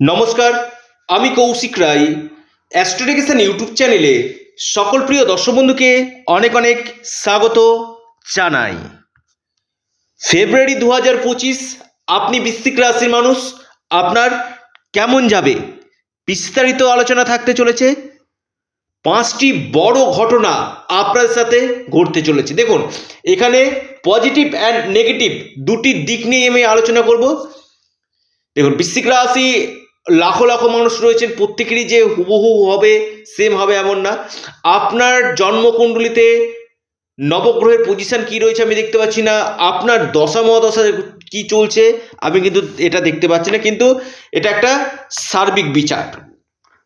নমস্কার, আমি কৌশিক রায়। অ্যাস্ট্রোডিকেশন ইউটিউব চ্যানেলে সকল প্রিয় দর্শক বন্ধুকে অনেক অনেক স্বাগত জানাই। ফেব্রুয়ারি দু হাজার পঁচিশ, আপনি বৃশ্চিক রাশির মানুষ, আপনার কেমন যাবে? বিস্তারিত আলোচনা থাকতে চলেছে। পাঁচটি বড় ঘটনা আপনার সাথে ঘটতে চলেছে। দেখুন, এখানে পজিটিভ অ্যান্ড নেগেটিভ দুটি দিক নিয়ে আমি আলোচনা করব। দেখুন, বৃশ্চিক রাশি লাখো লাখো মানুষ রয়েছেন, প্রত্যেকেরই যে হুবহু হবে সেম হবে এমন না। আপনার জন্মকুণ্ডলিতে নবগ্রহের পজিশন কি রয়েছে আমি দেখতে পাচ্ছি না। আপনার দশা মহাদশা কি চলছে, আমি কিন্তু এটা দেখতে পাচ্ছি না। কিন্তু এটা একটা সার্বিক বিচার।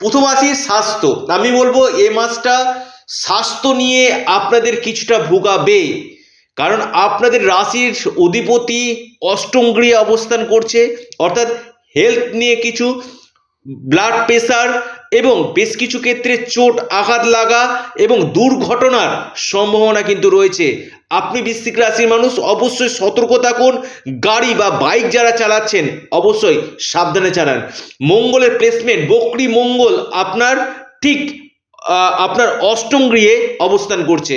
প্রথম আসি স্বাস্থ্য। আমি বলব, এ মাসটা স্বাস্থ্য নিয়ে আপনাদের কিছুটা ভোগাবে। কারণ আপনাদের রাশির অধিপতি অষ্টম গৃহে অবস্থান করছে, অর্থাৎ হেলথ নিয়ে কিছু ব্লাড প্রেশার এবং বেশ কিছু ক্ষেত্রে চোট, আঘাত লাগা এবং দুর্ঘটনার সম্ভাবনা কিন্তু রয়েছে। আপনি বৃশ্চিক রাশির মানুষ, অবশ্যই সতর্ক থাকুন। গাড়ি বা বাইক যারা চালাচ্ছেন, অবশ্যই সাবধানে চালান। মঙ্গলের প্লেসমেন্ট বকরি মঙ্গল আপনার ঠিক আপনার অষ্টম গৃহে অবস্থান করছে।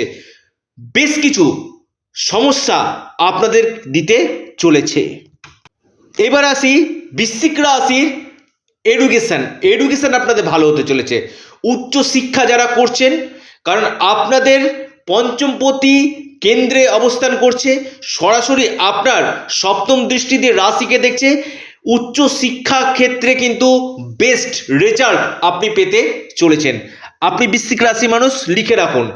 বেশ কিছু সমস্যা আপনাদের দিতে চলেছে। এবার আসি বৃশ্চিক রাশির এডুকেশন এডুকেশন আপনাদের ভালো হতে চলেছে। উচ্চ শিক্ষা যারা করছেন, কারণ আপনাদের পঞ্চমপতি কেন্দ্রে অবস্থান করছে, সরাসরি আপনার সপ্তম দৃষ্টি দিয়ে রাশিকে দেখছে। উচ্চ শিক্ষা ক্ষেত্রে কিন্তু বেস্ট রেজাল্ট আপনি পেতে চলেছেন। আপনি বৃশ্চিক রাশি মানুষ, লিখে রাখুন।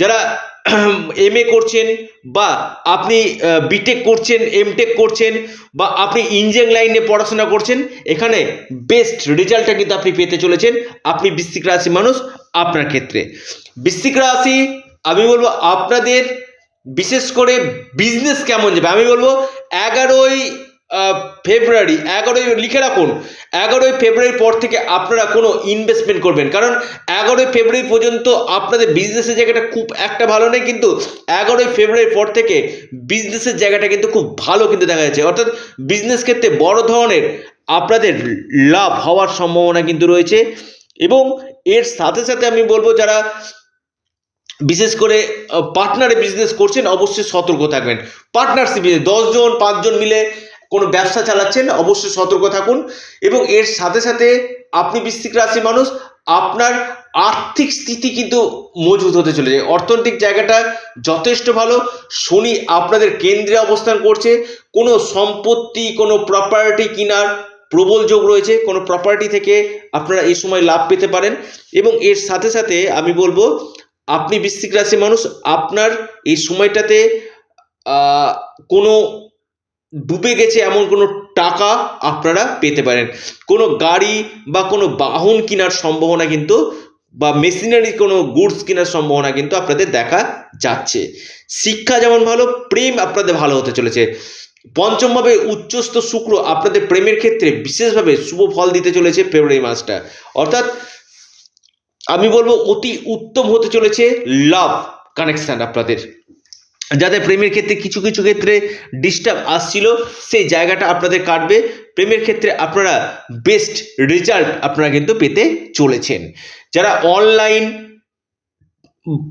যারা এম এ করছেন বা আপনি বিটেক করছেন এমটেক করছেন বা আপনি ইঞ্জিনিয়ারিং লাইনে পড়াশোনা করছেন, এখানে বেস্ট রেজাল্টটা কিন্তু আপনি পেতে চলেছেন। আপনি বৃশ্চিক রাশি মানুষ আপনার ক্ষেত্রে। বৃশ্চিক রাশি, আমি বলব আপনাদের বিশেষ করে বিজনেস কেমন যাবে? আমি বলব এগারোই ফেব্রুয়ারি এগারোই লিখে রাখুন, এগারোই ফেব্রুয়ারির পর থেকে আপনারা কোনো ইনভেস্টমেন্ট করবেন। কারণ এগারোই ফেব্রুয়ারি পর্যন্ত আপনাদের বিজনেসের জায়গাটা খুব একটা ভালো নেই, কিন্তু এগারোই ফেব্রুয়ারির পর থেকে বিজনেসের জায়গাটা কিন্তু খুব ভালো কিন্তু দেখা যাচ্ছে। অর্থাৎ বিজনেস ক্ষেত্রে বড় ধরনের আপনাদের লাভ হওয়ার সম্ভাবনা কিন্তু রয়েছে। এবং এর সাথে সাথে আমি বলব, যারা বিশেষ করে পার্টনারে বিজনেস করছেন, অবশ্যই সতর্ক থাকবেন। পার্টনারশিপ দশজন, পাঁচজন মিলে কোনো ব্যবসা চালাচ্ছেন, অবশ্যই সতর্ক থাকুন। এবং এর সাথে সাথে আপনি বৃশ্চিক রাশি মানুষ, আপনার আর্থিক স্থিতি কিন্তু মজবুত হতে চলেছে। অর্থনৈতিক জায়গাটা যথেষ্ট ভালো। শনি আপনাদের কেন্দ্রে অবস্থান করছে। কোনো সম্পত্তি, কোনো প্রপার্টি কেনার প্রবল যোগ রয়েছে। কোনো প্রপার্টি থেকে আপনারা এই সময় লাভ পেতে পারেন। এবং এর সাথে সাথে আমি বলব, আপনি বৃশ্চিক রাশি মানুষ, আপনার এই সময়টাতে কোনো ডুবে গেছে এমন কোনো টাকা আপনারা পেতে পারেন। কোনো গাড়ি বা কোনো বাহন কেনার সম্ভাবনা কিন্তু বা মেশিনারি কোনো গুডস কেনার সম্ভাবনা কিন্তু আপনাদের দেখা যাচ্ছে। শিক্ষা যেমন ভালো, প্রেম আপনাদের ভালো হতে চলেছে। পঞ্চমভাবে উচ্চস্থ শুক্র আপনাদের প্রেমের ক্ষেত্রে বিশেষভাবে শুভ ফল দিতে চলেছে ফেব্রুয়ারি মাসটা। অর্থাৎ আমি বলব অতি উত্তম হতে চলেছে লাভ কানেকশান আপনাদের। যাদের প্রেমের ক্ষেত্রে কিছু কিছু ক্ষেত্রে ডিস্টার্ব আসছিল, সেই জায়গাটা আপনাদের কাটবে। প্রেমের ক্ষেত্রে আপনারা বেস্ট রেজাল্ট আপনারা কিন্তু পেতে চলেছেন। যারা অনলাইন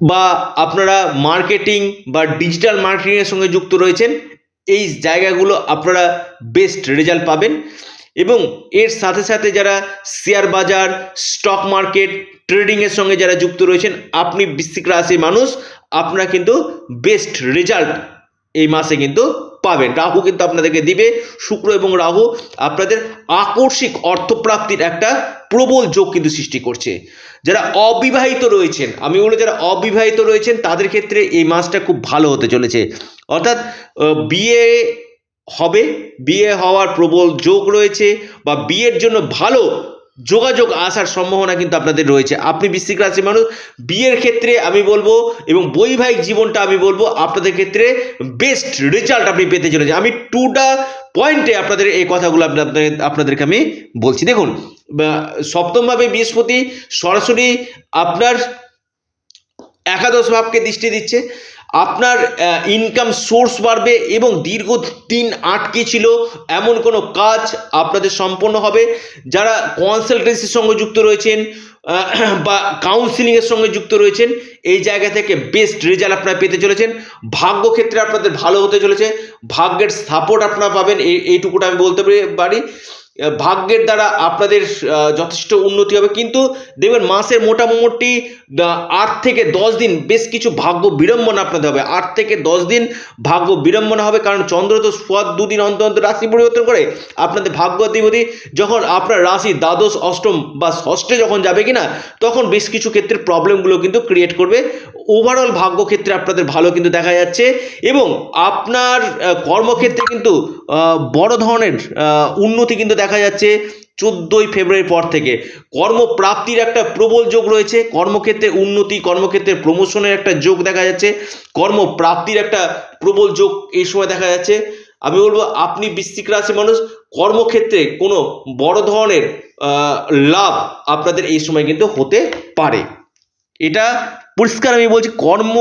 বা আপনারা মার্কেটিং বা ডিজিটাল মার্কেটিংয়ের সঙ্গে যুক্ত রয়েছেন, এই জায়গাগুলো আপনারা বেস্ট রেজাল্ট পাবেন। এবং এর সাথে সাথে যারা শেয়ার বাজার স্টক মার্কেট ট্রেডিংয়ের সঙ্গে যারা যুক্ত রয়েছেন, আপনি বৃশ্চিক রাশির মানুষ, আপনারা কিন্তু বেস্ট রেজাল্ট এই মাসে কিন্তু পাবেন। রাহু কিন্তু আপনাদেরকে দিবে, শুক্র এবং রাহু আপনাদের আকস্মিক অর্থপ্রাপ্তির একটা প্রবল যোগ কিন্তু সৃষ্টি করছে। যারা অবিবাহিত রয়েছেন, আমি বলি যারা অবিবাহিত রয়েছেন, তাদের ক্ষেত্রে এই মাসটা খুব ভালো হতে চলেছে। অর্থাৎ বিয়ে হবে, বিয়ে হওয়ার প্রবল যোগ রয়েছে বা বিয়ের জন্য ভালো যোগাযোগ আসার সম্ভাবনা কিন্তু আপনাদের রয়েছে। আপনি বৃশ্চিক রাশি মানুষ, বিয়ের ক্ষেত্রে আমি বলব এবং বৈবাহিক জীবনটা আমি বলব, আপনাদের ক্ষেত্রে বেস্ট রেজাল্ট আপনি পেতে চলেছে আমি টুটা পয়েন্টে আপনাদের এই কথাগুলো আপনাদের আপনাদেরকে আমি বলছি। দেখুন সপ্তমভাবে বৃহস্পতি, সরাসরি আপনার একাদশ ভাবকে দৃষ্টি দিচ্ছে। আপনার ইনকাম সোর্স বাড়বে এবং দীর্ঘ দিন আটকে ছিল, এমন কোনো কাজ আপনাদের সম্পন্ন হবে। যারা কনসালটেন্সির সঙ্গে যুক্ত রয়েছেন বা কাউন্সিলিংয়ের সঙ্গে যুক্ত রয়েছেন, এই জায়গা থেকে বেস্ট রেজাল্ট আপনারা পেতে চলেছেন। ভাগ্য ক্ষেত্রে আপনাদের ভালো হতে চলেছে। ভাগ্যের সাপোর্ট আপনারা পাবেন, এই, এইটুকুটা আমি বলতে পারি- ভাগ্যের দ্বারা আপনাদের যথেষ্ট উন্নতি হবে। কিন্তু দেখবেন মাসের মোটামুটি আট থেকে দশ দিন বেশ কিছু ভাগ্য বিড়ম্বনা আপনাদের হবে। আট থেকে দশ দিন ভাগ্য বিড়ম্বনা হবে, কারণ চন্দ্র তো সোয়াদ দুদিন অন্তর অন্তর রাশি পরিবর্তন করে আপনাদের ভাগ্য অধিপতি যখন আপনার রাশি দ্বাদশ, অষ্টম বা ষষ্ঠে যখন যাবে কিনা, তখন বেশ কিছু ক্ষেত্রে প্রবলেমগুলো কিন্তু ক্রিয়েট করবে। ওভারঅল ভাগ্য ক্ষেত্রে আপনাদের ভালো কিন্তু দেখা যাচ্ছে এবং আপনার কর্মক্ষেত্রে কিন্তু বড় ধরনের উন্নতি কিন্তু দেখা যাচ্ছে চোদ্দোই ফেব্রুয়ারির পর থেকে। কর্মপ্রাপ্তির একটা প্রবল যোগ রয়েছে, কর্মক্ষেত্রে উন্নতি, কর্মক্ষেত্রে প্রমোশনের একটা যোগ দেখা যাচ্ছে, কর্মপ্রাপ্তির একটা প্রবল যোগ এই সময় দেখা যাচ্ছে। আমি বলব, আপনি বৃশ্চিক রাশি মানুষ, কর্মক্ষেত্রে কোনো বড় ধরনের লাভ আপনাদের এই সময় কিন্তু হতে পারে। এটা পরিষ্কার আমি বলছি, কর্ম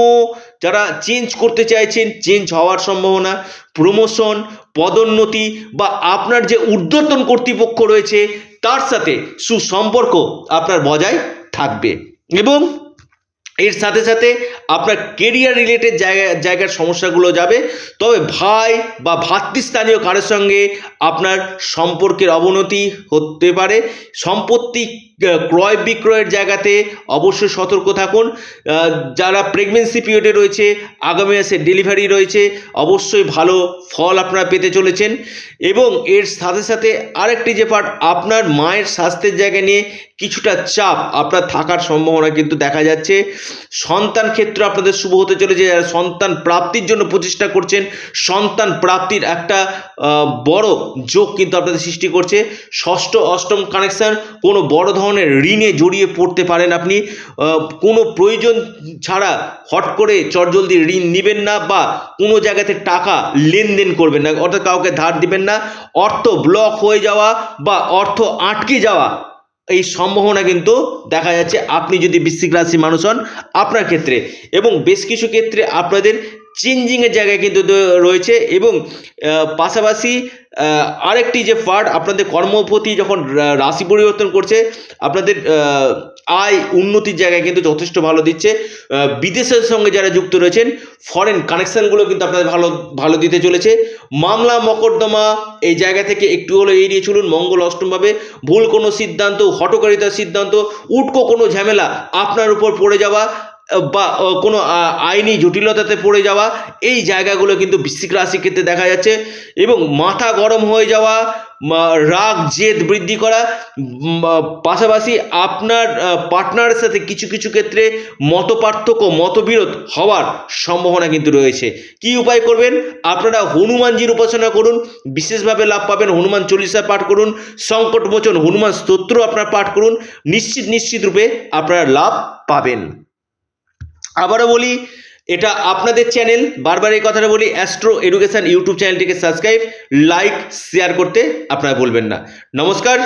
যারা চেঞ্জ করতে চাইছেন চেঞ্জ হওয়ার সম্ভাবনা প্রমোশন পদোন্নতি বা আপনার যে ঊর্ধ্বতন কর্তৃপক্ষ রয়েছে, তার সাথে সুসম্পর্ক আপনার বজায় থাকবে। এবং এর সাথে সাথে আপনার কেরিয়ার রিলেটেড জায়গা, জায়গার সমস্যাগুলো যাবে। তবে ভাই বা ভাতৃস্থানীয় কারোর সঙ্গে আপনার সম্পর্কের অবনতি হতে পারে। সম্পত্তি ক্রয় বিক্রয়ের জায়গাতে অবশ্যই সতর্ক থাকুন। যারা প্রেগনেন্সি পিরিয়ডে রয়েছে, আগামী মাসে ডেলিভারি রয়েছে, অবশ্যই ভালো ফল আপনারা পেতে চলেছেন। এবং এর সাথে সাথে আরেকটি যে পার্ট আপনার মায়ের স্বাস্থ্যের জায়গা নিয়ে কিছুটা চাপ আপনার থাকার সম্ভাবনা কিন্তু দেখা যাচ্ছে। সন্তান ক্ষেত্র আপনাদের শুভ হতে চলেছে, যারা সন্তান প্রাপ্তির জন্য প্রচেষ্টা করছেন, সন্তান প্রাপ্তির একটা বড় যোগ কিন্তু আপনাদের সৃষ্টি করছে। ষষ্ঠ, অষ্টম কানেকশন কোনো বড় ধরনের ঋণে জড়িয়ে পড়তে পারেন আপনি। কোনো প্রয়োজন ছাড়া হট করে চটজলদি ঋণ নেবেন না বা কোনো জায়গাতে টাকা লেনদেন করবেন না, অর্থাৎ কাউকে ধার দিবেন না। অর্থ ব্লক হয়ে যাওয়া বা অর্থ আটকে যাওয়া, এই সম্ভাবনা কিন্তু দেখা যাচ্ছে। আপনি যদি বৃশ্চিক রাশি মানুষ হন, আপনার ক্ষেত্রে। এবং বেশ কিছু ক্ষেত্রে আপনাদের চেঞ্জিংয়ের জায়গায় কিন্তু রয়েছে এবং পাশাপাশি আরেকটি যে পার্ট আপনাদের কর্মপতি যখন রাশি পরিবর্তন করছে, আপনাদের আয় উন্নতির জায়গায় কিন্তু যথেষ্ট ভালো দিচ্ছে। বিদেশের সঙ্গে যারা যুক্ত রয়েছেন ফরেন কানেকশনগুলো কিন্তু আপনাদের ভালো ভালো দিতে চলেছে। মামলা, মকদ্দমা এই জায়গা থেকে একটু হলো এড়িয়ে চলুন। মঙ্গল অষ্টমভাবে ভুল কোনো সিদ্ধান্ত হটকারিতার সিদ্ধান্ত, উটকো কোনো ঝামেলা আপনার উপর পড়ে যাওয়া। বা কোনো আইনি জটিলতাতে পড়ে যাওয়া, এই জায়গাগুলো কিন্তু বৃশ্চিক রাশি ক্ষেত্রে দেখা যাচ্ছে। এবং মাথা গরম হয়ে যাওয়া রাগ, জেদ বৃদ্ধি করা পাশাপাশি আপনার পার্টনারের সাথে কিছু কিছু ক্ষেত্রে মত পার্থক্য মতবিরোধ হওয়ার সম্ভাবনা কিন্তু রয়েছে। কি উপায় করবেন? আপনারা হনুমানজির উপাসনা করুন, বিশেষভাবে লাভ পাবেন হনুমান চল্লিশা পাঠ করুন সংকট মোচন হনুমান স্তোত্র আপনার পাঠ করুন, নিশ্চিত নিশ্চিত রূপে আপনারা লাভ পাবেন। আবারও বলি, এটা আপনাদের চ্যানেল বারবার এই কথাটা বলি অ্যাস্ট্রো এডুকেশান ইউটিউব চ্যানেলটিকে সাবস্ক্রাইব লাইক শেয়ার করতে আপনারা বলবেন না। নমস্কার।